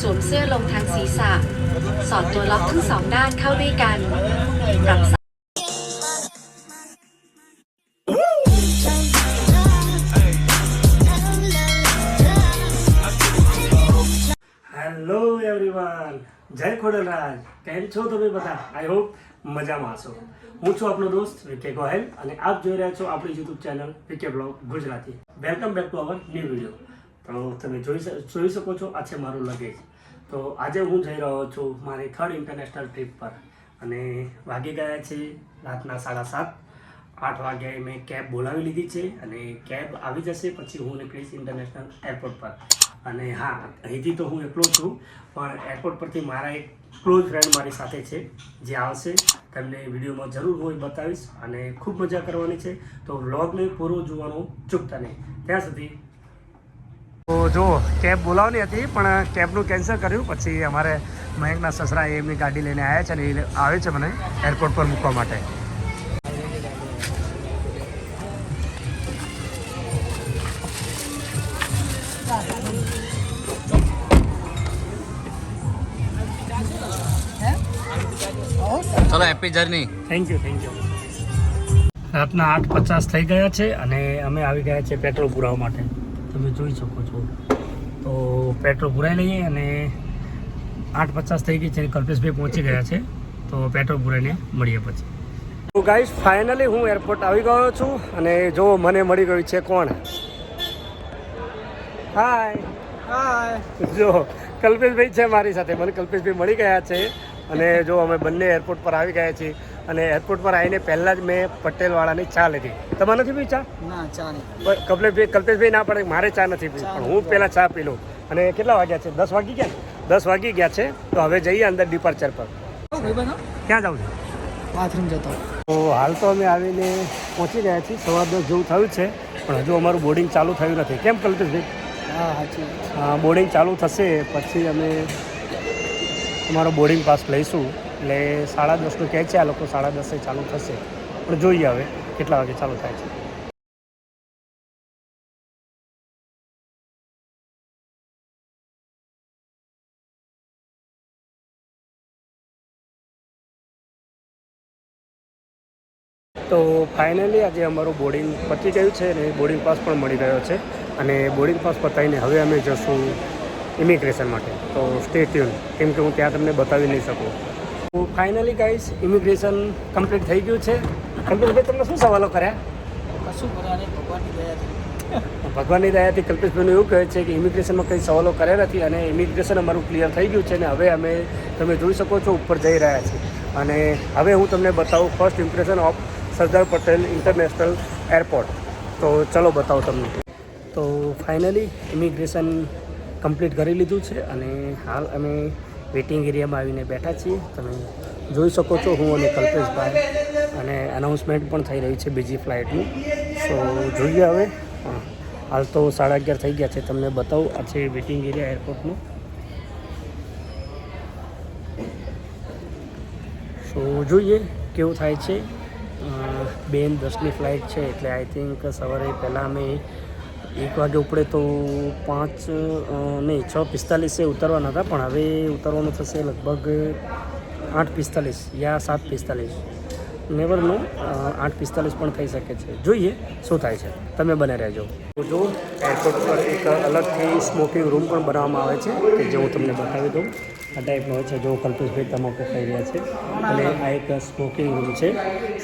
สวมเสื้อลงทางศีรษะ สอดตัวล็อกทั้งสองด้านเข้าด้วยกัน ปรับ hello everyone જય ખોડલરાજ કેમ છો તમે બધા આઈ હોપ મજામાં હશો હું છું આપનો દોસ્ત વિકે ગોહેલ અને આપ જોઈ રહ્યા છો આપણી YouTube channel V K vlog Gujarati welcome back to our new video તો તમે જોઈ જોઈ શકો છો, આ છે મારું લગેજ તો આજે હું જઈ રહ્યો છું મારી થર્ડ ઇન્ટરનેશનલ ટ્રીપ પર. અને વાગી ગયા છે રાતના સાડા સાત. આઠ વાગ્યાએ મેં કેબ બોલાવી લીધી છે અને કેબ આવી જશે, પછી હું નીકળીશ ઇન્ટરનેશનલ એરપોર્ટ પર. અને હા, અહીંથી તો હું એકલો છું, પણ એરપોર્ટ પરથી મારા એક ક્લોઝ ફ્રેન્ડ મારી સાથે છે, જે આવશે. તમને વિડીયોમાં જરૂર હોય બતાવીશ અને ખૂબ મજા કરવાની છે. તો વ્લોગને પૂરો જોવાનું ચૂકતા નહીં. ત્યાં સુધી તો જો કેબ બોલાવવાની હતી પણ કેબનું કેન્સલ કર્યું. પછી અમારે મયંકના સસરા એમની ગાડી લઈને આવ્યા છે અને એ આવે છે મને એરપોર્ટ પર મૂકવા માટે. ચલો happy journey thank you thank you રાતના આઠ પચાસ થઈ ગયા છે અને અમે આવી ગયા છે પેટ્રોલ પુરાવા માટે. તમે જોઈ શકો છો. તો પેટ્રોલ પુરાઈ લઈએ અને આઠ પચાસ થઈ ગઈ છે કલ્પેશભાઈ પહોંચી ગયા છે. તો પેટ્રોલ પુરાઈને મળીએ પછી. તો ગાઈસ ફાઇનલી હું એરપોર્ટ આવી ગયો છું અને જો મને મળી ગયું છે કોણ? હાય હાય જો કલ્પેશભાઈ છે મારી સાથે. મને કલ્પેશભાઈ મળી ગયા છે અને જો અમે બંને એરપોર્ટ પર આવી ગયા છીએ. અને એરપોર્ટ પર આવીને પહેલાં જ મેં પટેલવાળાની ચા લીધી. તમારે નથી પી ચા? ના ચા નહીં. પણ કલ્પેશભાઈ કલ્પેશભાઈ ના પડે મારે ચા નથી પી પણ હું પહેલાં ચા પી લઉં. અને કેટલા વાગ્યા છે? દસ વાગી ગયા? દસ વાગી ગયા છે. તો હવે જઈએ અંદર ડિપાર્ચર પર. ક્યાં જાઉં છું? બાથરૂમ જતો. તો હાલ તો અમે આવીને પહોંચી ગયા છીએ. સવા દસ જેવું થયું છે. પણ હજુ અમારું બોર્ડિંગ ચાલુ થયું નથી. કેમ કલ્પેશભાઈ? હા સાચી બોર્ડિંગ ચાલુ થશે. પછી અમે અમારો બોર્ડિંગ પાસ લઈશું. એટલે સાડા દસનું કહે છે આ લોકો સાડા દસે ચાલુ થશે. પણ જોઈએ હવે કેટલા વાગે ચાલુ થાય છે. તો ફાઇનલી આજે અમારું બોર્ડિંગ પતી ગયું છે અને બોર્ડિંગ પાસ પણ મળી ગયો છે. અને બોર્ડિંગ પાસ પતાવીને હવે અમે જશું ઇમિગ્રેશન માટે. તો સ્ટે ટ્યુન કેમ કે હું ત્યાં તમને બતાવી નહીં શકું. તો ફાઇનલી ગાઈસ ઇમિગ્રેશન કમ્પ્લીટ થઈ ગયું છે. કલ્પેશભાઈ તમને શું સવાલો કર્યા? કશું ભગવાનની દયાથી. ભગવાનની દયાથી કલ્પેશભાઈનું એવું કહે છે કે ઇમિગ્રેશનમાં કંઈ સવાલો કર્યા નથી અને ઇમિગ્રેશન અમારું ક્લિયર થઈ ગયું છે અને હવે અમે તમે જોઈ શકો છો ઉપર જઈ રહ્યા છીએ. અને હવે હું તમને બતાવું first impression of Sardar Patel international airport તો ચલો બતાવો તમને. તો ફાઇનલી ઇમિગ્રેશન કમ્પ્લીટ કરી લીધું છે અને હાલ અમે વેઇટિંગ એરિયામાં આવીને બેઠા છીએ. તમે જોઈ શકો છો હું અને કલ્પેશભાઈ. અને અનાઉન્સમેન્ટ પણ થઈ રહી છે બીજી ફ્લાઇટનું. સો જોઈએ હવે. હાલ તો સાડા અગિયાર થઈ ગયા છે. તમને બતાવું, આ છે વેઇટિંગ એરિયા એરપોર્ટનું. સો જોઈએ કેવું થાય છે. બેન દસની ફ્લાઇટ છે એટલે આઈ થિંક સવારે પહેલાં અમે એક વાગે ઉપડે તો પાંચ નહીં, છ પિસ્તાલીસે ઉતરવાના હતા, પણ હવે ઉતરવાનું થશે લગભગ આઠ પિસ્તાલીસ યા સાત પિસ્તાલીસ. નેવર નો આઠ પિસ્તાલીસ પણ થઈ શકે છે. જોઈએ શું થાય છે. તમે બને રહેજો. જો એરપોર્ટ પર એક અલગથી સ્મોકિંગ રૂમ પણ બનાવવામાં આવે છે, કે જે હું તમને બતાવી દઉં. આ ટાઈપનો હોય છે, જો કલ્પેશભાઈ તમાકુ ખાઈ રહ્યા છે. અને આ એક સ્મોકિંગ રૂમ છે.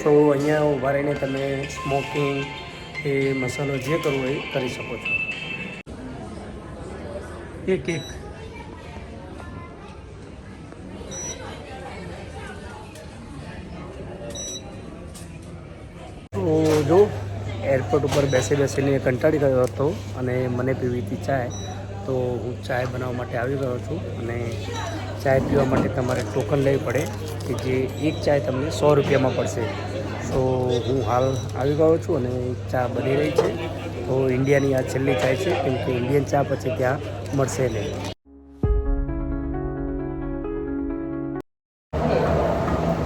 સો અહીંયા ઊભા રહીને તમે સ્મોકિંગ એ મસાલો જે કરવો હોય એ કરી શકો છો. એક એક. તો જો એરપોર્ટ ઉપર બેસી બેસીને કંટાળી ગયો હતો અને મને પીવી ચાય, તો હું ચાય બનાવવા માટે આવી ગયો છું અને ચાય પીવા માટે તમારે ટોકન લેવી પડે કે જે એક ચાય તમને સો રૂપિયામાં પડશે. તો હું હાલ આવી ગયો છું અને ચા બની રહી છે. તો ઇન્ડિયાની આ છેલ્લી ચાય છે, કેમ કે ઇન્ડિયન ચા પછી ત્યાં મળશે નહીં.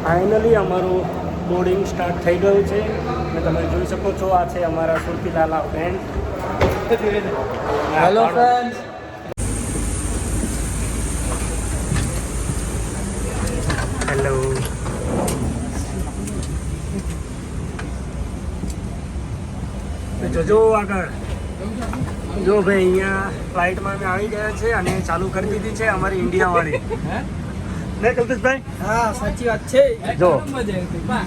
ફાઇનલી અમારું બોર્ડિંગ સ્ટાર્ટ થઈ ગયું છે. અને તમે જોઈ શકો છો, આ છે અમારા સુરતીલાલા ફ્રેન્ડ હેલો ફ્રેન્ડ્સ હેલો જોજો આગળ. જો ભાઈ અહીંયા ફ્લાઇટમાં અમે આવી ગયા છે અને ચાલુ કરી દીધી છે અમારી ઇન્ડિયા વાળી ને કલ્પેશભાઈ? હા સાચી વાત છે. જો.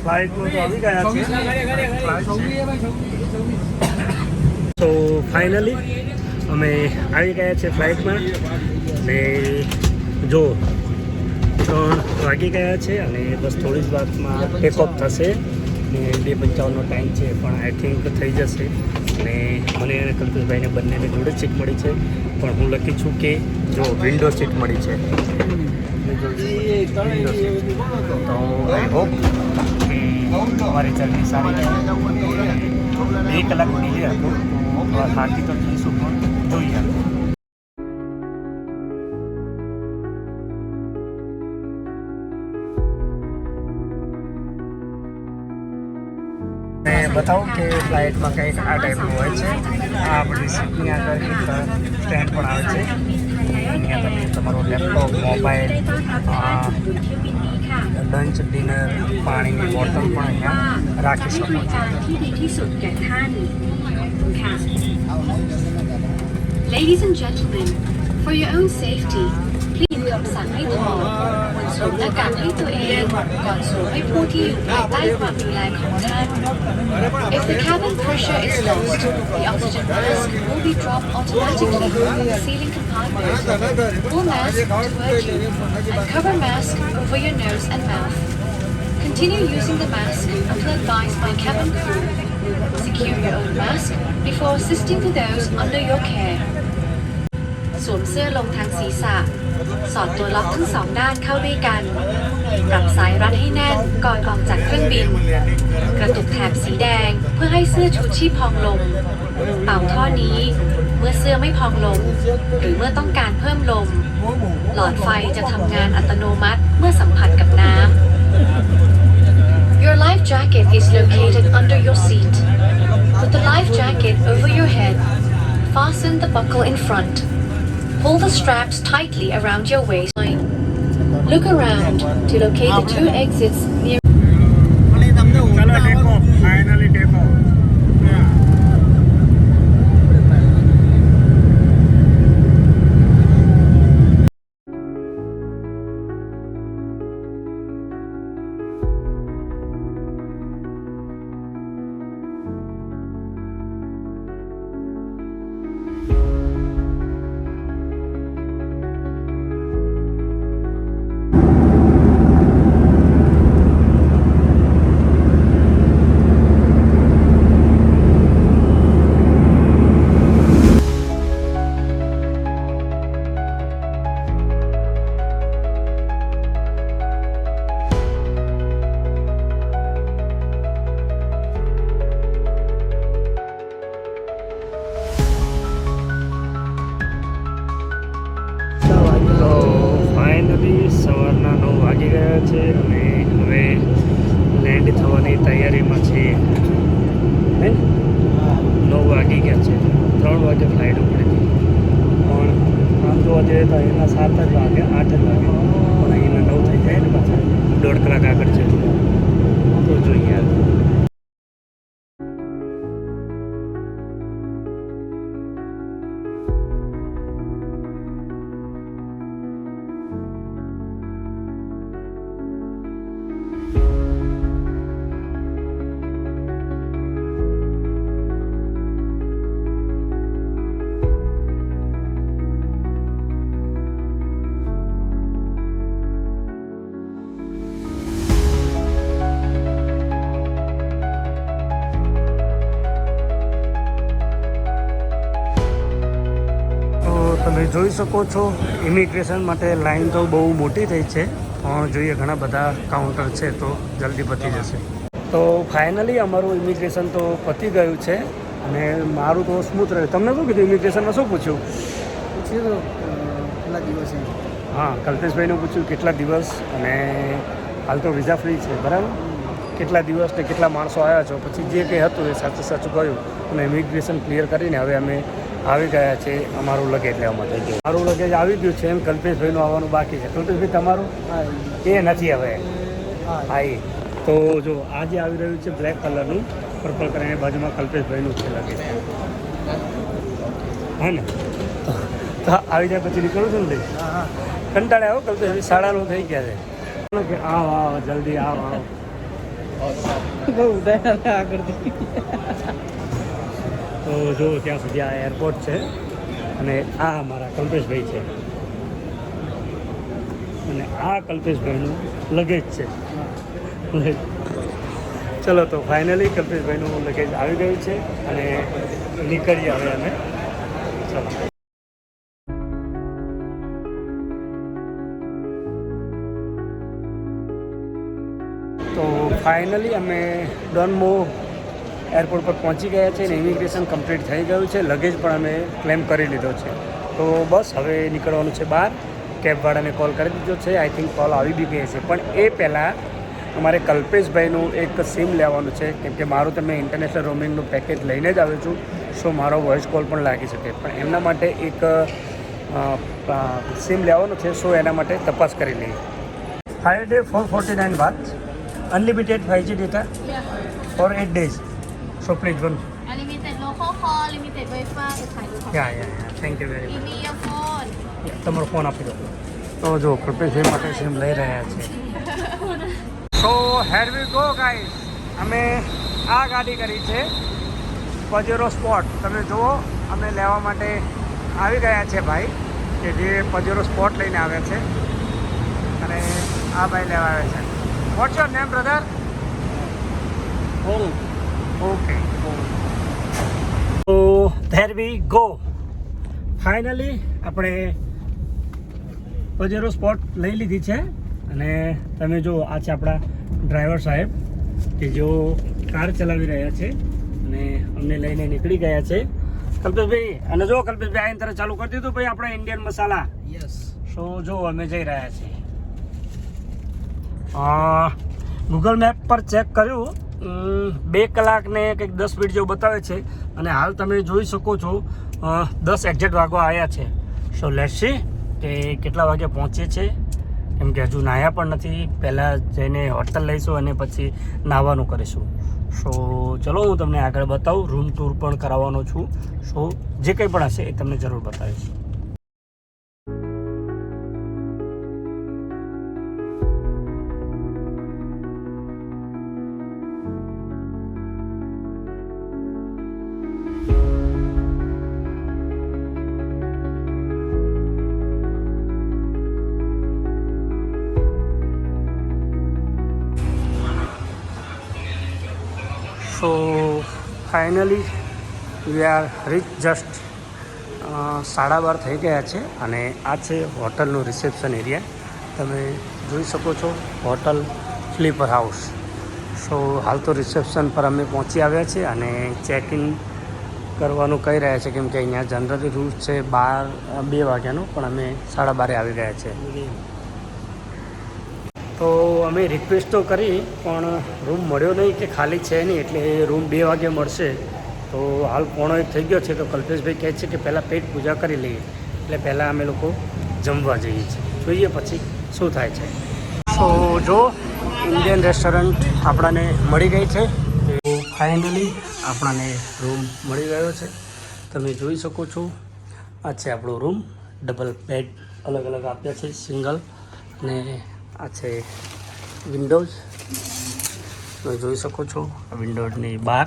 ફ્લાઇટમાં તો આવી ગયા છે. તો ફાઇનલી અમે આવી ગયા છે ફ્લાઇટમાં ને જો ત્રણ વાગી ગયા છે અને બસ થોડી જ વારમાં ટેક ઓફ થશે. ને બે પંચાવનનો ટાઈમ છે, પણ આઈ થિંક થઈ જશે. અને મને અને કલ્પેશભાઈને બંનેને જોડે સીટ મળી છે. પણ હું લખી છું કે જો વિન્ડો સીટ મળી છે. તો આઈ હોપ કે અમારી જર્ની સારી બે કલાક ડીલે હતો થાકી તો જઈશું પણ જોઈએ. બતાવો કે ફ્લાઇટમાં કંઈક આ ટાઈપનું હોય છે. આ આપણી સીટની આગળ એક સ્ટેન્ડ પણ આવે છે. અહીંયા તમે તમારો લેપટોપ મોબાઈલ લંચ ડિનર પાણીની બોટલ પણ અહીંયા રાખી શકો છો. Ladies and gentlemen, for your own safety, please คำสั่งให้ถอดควรสวมหน้ากากให้ตัวเองก่อนสวมให้ผู้ที่อยู่ภายใต้ความดูแลของท่าน If the cabin pressure is lost, the oxygen mask will be dropped automatically from the ceiling compartment. Pull mask toward you and cover mask over your nose and mouth. Continue using the mask until advised by cabin crew. Secure your own mask before assisting to those under your care. สวมเสื้อลงทางศีรษะ สอดตัวล็อกทั้งสองด้านเข้าด้วยกัน ปรับสายรัดให้แน่นก่อนออกจากเครื่องบิน กระตุกแถบสีแดงเพื่อให้เสื้อชูชีพพองลมเป่าท่อนี้เมื่อเสื้อไม่พองลมหรือเมื่อต้องการเพิ่มลม หลอดไฟจะทำงานอัตโนมัติเมื่อสัมผัสกับน้ำ Your life jacket is located under your seat. Put the life jacket over your head. Fasten the buckle in front. Pull the straps tightly around your waistline. Look around to locate the two exits near થવાની તૈયારીમાં છીએ. હે? નવ વાગી ગયા છે. ત્રણ વાગે ફ્લાઇટ ઉપડી હતી પણ આમ જોવા જઈએ તો એના સાત જ વાગે, આઠ જ વાગે. પણ અહીંના નવ થઈ જાય ને પાછા. દોઢ કલાક આગળ છે. તો જોઈએ. જોઈ શકો છો. ઇમિગ્રેશન માટે લાઈન તો બહુ મોટી થઈ છે. પણ જોઈએ ઘણા બધા કાઉન્ટર છે તો જલ્દી પતી જશે. તો ફાઇનલી અમારું ઇમિગ્રેશન તો પતી ગયું છે. અને મારું તો સ્મૂથ રહ્યું તમને શું કીધું ઇમિગ્રેશનમાં શું પૂછ્યું? પૂછ્યું કેટલા દિવસે હા કલ્પેશભાઈને પૂછ્યું કેટલા દિવસ અને હાલ તો વિઝા ફ્રી છે બરાબર? કેટલા દિવસ ને કેટલા માણસો આવ્યા છો? પછી જે કંઈ હતું એ સાચું સાચું કહ્યું. અને ઇમિગ્રેશન ક્લિયર કરીને હવે અમે આવી ગયા છે અમારું લગેજ લેવામાં થઈ ગયું. મારું લગેજ આવી ગયું છે એમ કલ્પેશભાઈનું આવવાનું બાકી છે. કલ્પેશભાઈ તમારું? એ નથી હવે. હા. એ. તો જો આજે આવી રહ્યું છે બ્લેક કલરનું પર્પલ કલરની બાજુમાં કલ્પેશભાઈનું છે લગેજ હા ને? તો આવી જાય પછી નીકળું છું ને કંટાળે આવો કલ્પેશભાઈ સાડા નવ થઈ ગયા છે. કે આવ આવ જલ્દી આવ આવ. આગળથી. તો જો ત્યાં સુધી આ એરપોર્ટ છે અને આ અમારા કલ્પેશભાઈ છે. અને આ કલ્પેશભાઈનું લગેજ છે. ચલો તો ફાઇનલી કલ્પેશભાઈનું લગેજ આવી ગયું છે અને નીકળીએ હવે અમે. ચલો. તો ફાઇનલી અમે ડોનમો એરપોર્ટ પર પહોંચી ગયા છે અને ઇમિગ્રેશન કમ્પ્લીટ થઈ ગયું છે. લગેજ પણ અમે ક્લેમ કરી લીધો છે. તો બસ હવે નીકળવાનું છે બહાર. કેબવાળાને કોલ કરી દીધો છે. આઈ થિંક કોલ આવી બી ગઈ છે. પણ એ પહેલાં અમારે કલ્પેશભાઈનું એક સિમ લેવાનું છે. કેમ કે મારું તમે ઇન્ટરનેશનલ રોમિંગનું પેકેજ લઈને જ આવ્યો છું. સો મારો વોઇસ કોલ પણ લાગી શકે. પણ એમના માટે એક સિમ લેવાનું છે. સો એના માટે તપાસ કરી લઈએ. Five day four forty nine બાદ unlimited five G data for eight days So please one. Unlimited local call, limited Wi-Fi. Yeah, yeah, yeah. Thank you very much. Give me your phone. Yeah, તમારો phone આપી દો તો જો કૃપેશભાઈ માટે sim લઈ રહ્યા છે so here we go guys અમે આ ગાડી કરી છે પજેરો સ્પોટ તમે જુઓ અમે લેવા માટે આવી ગયા છે ભાઈ કે જે પજેરો સ્પોટ લઈને આવે છે અને આ ભાઈ લેવા આવે છે વોટ યોર નેમ બ્રધર ઓરું ઓકે તો ધેર વી ગો ફાઇનલી આપણે પજેરો સ્પોટ લઈ લીધી છે. અને તમે જો આ છે આપણા ડ્રાઈવર સાહેબ કે જો કાર ચલાવી રહ્યા છે અને અમને લઈને નીકળી ગયા છે. કલ્પેશભાઈ અને જો કલ્પેશભાઈ આઈને તરફ ચાલુ કરી દીધું ભાઈ આપણે ઇન્ડિયન મસાલા યસ સો જો અમે જઈ રહ્યા છીએ. ગૂગલ મેપ પર ચેક કર્યું. બે કલાક ને કંઈક દસ મિનિટ જેવું બતાવે છે. અને હાલ તમે જોઈ શકો છો દસ એક્ઝેક્ટ વાગવા આવ્યા છે. સો લેટ્સી કે કેટલા વાગે પહોંચે છે કેમ કે હજુ નાહ્યા પણ નથી. પહેલાં જઈને હોટલ લઈશું અને પછી નાહવાનું કરીશું. સો ચલો, હું તમને આગળ બતાવું. રૂમ ટૂર પણ કરાવવાનો છું. સો જે કંઈ પણ હશે એ તમને જરૂર બતાવીશ. Finally we are reach just સાડા બાર થઈ ગયા છે અને આ છે હોટલનું રિસેપ્શન એરિયા. તમે જોઈ શકો છો હોટલ સ્લીપર હાઉસ સો હાલ તો રિસેપ્શન પર અમે પહોંચી આવ્યા છે અને ચેક ઇન કરવાનું કહી રહ્યા છે કેમ કે અહીંયા જનરલી રૂલ્સ છે બાર બે વાગ્યાનો, પણ અમે સાડા બારે આવી ગયા છે. તો અમે રિક્વેસ્ટ તો કરી, પણ રૂમ મળ્યો નહીં કે ખાલી છે નહીં, એટલે રૂમ બે વાગે મળશે. તો હાલ પોણો એક થઈ ગયો છે, તો કલ્પેશભાઈ કહે છે કે પહેલાં પેટ પૂજા કરી લઈએ. એટલે પહેલાં અમે લોકો જમવા જઈએ છીએ. જોઈએ પછી શું થાય છે. તો જો ઇન્ડિયન રેસ્ટોરન્ટ આપણાને મળી ગઈ છે. તો ફાઇનલી આપણાને રૂમ મળી ગયો છે. તમે જોઈ શકો છો, આ છે આપણો રૂમ ડબલ બેડ અલગ અલગ આપ્યા છે સિંગલ અને આ છે વિન્ડોઝ. તમે જોઈ શકો છો વિન્ડોઝની બહાર.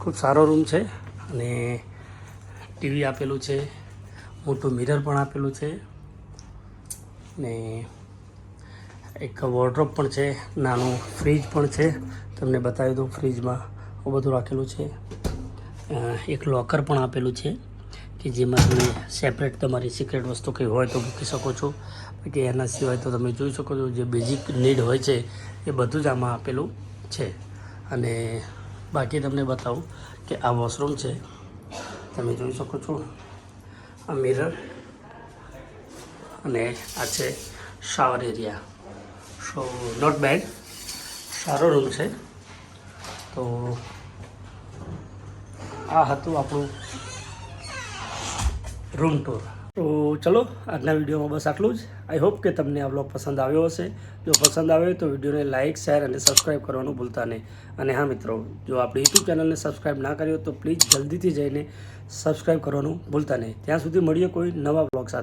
ખૂબ સારો રૂમ છે અને ટીવી આપેલું છે, મોટું મિરર પણ આપેલું છે ને એક વોર્ડ્રોપ પણ છે, નાનું ફ્રીજ પણ છે. તમને બતાવી દઉં ફ્રીજમાં બધું રાખેલું છે. એક લોકર પણ આપેલું છે. કે જેમાં તમે સેપરેટ તમારી સિક્રેટ વસ્તુ કંઈ હોય તો મૂકી શકો છો. કે એના સિવાય તો તમે જોઈ શકો છો જે બેઝિક નીડ હોય છે એ બધું જ આમાં આપેલું છે. અને બાકી તમને બતાવું કે આ વોશરૂમ છે. તમે જોઈ શકો છો આ મિરર અને આ છે shower area so not bad સારો રૂમ છે. તો આ હતું આપણું રૂમ ટૂર તો ચલો, આજના વિડીયોમાં બસ આટલું જ. આઈ હોપ કે તમને આ બ્લોગ પસંદ આવ્યો હશે. જો પસંદ આવે તો વિડીયોને લાઇક શેર અને સબસ્ક્રાઈબ કરવાનું ભૂલતા નહીં. અને હા મિત્રો, જો આપણે યુટ્યુબ ચેનલને સબસ્ક્રાઈબ ના કર્યો તો પ્લીઝ જલ્દીથી જઈને સબસ્ક્રાઈબ કરવાનું ભૂલતા નહીં. ત્યાં સુધી મળીએ કોઈ નવા બ્લોગ સાથે.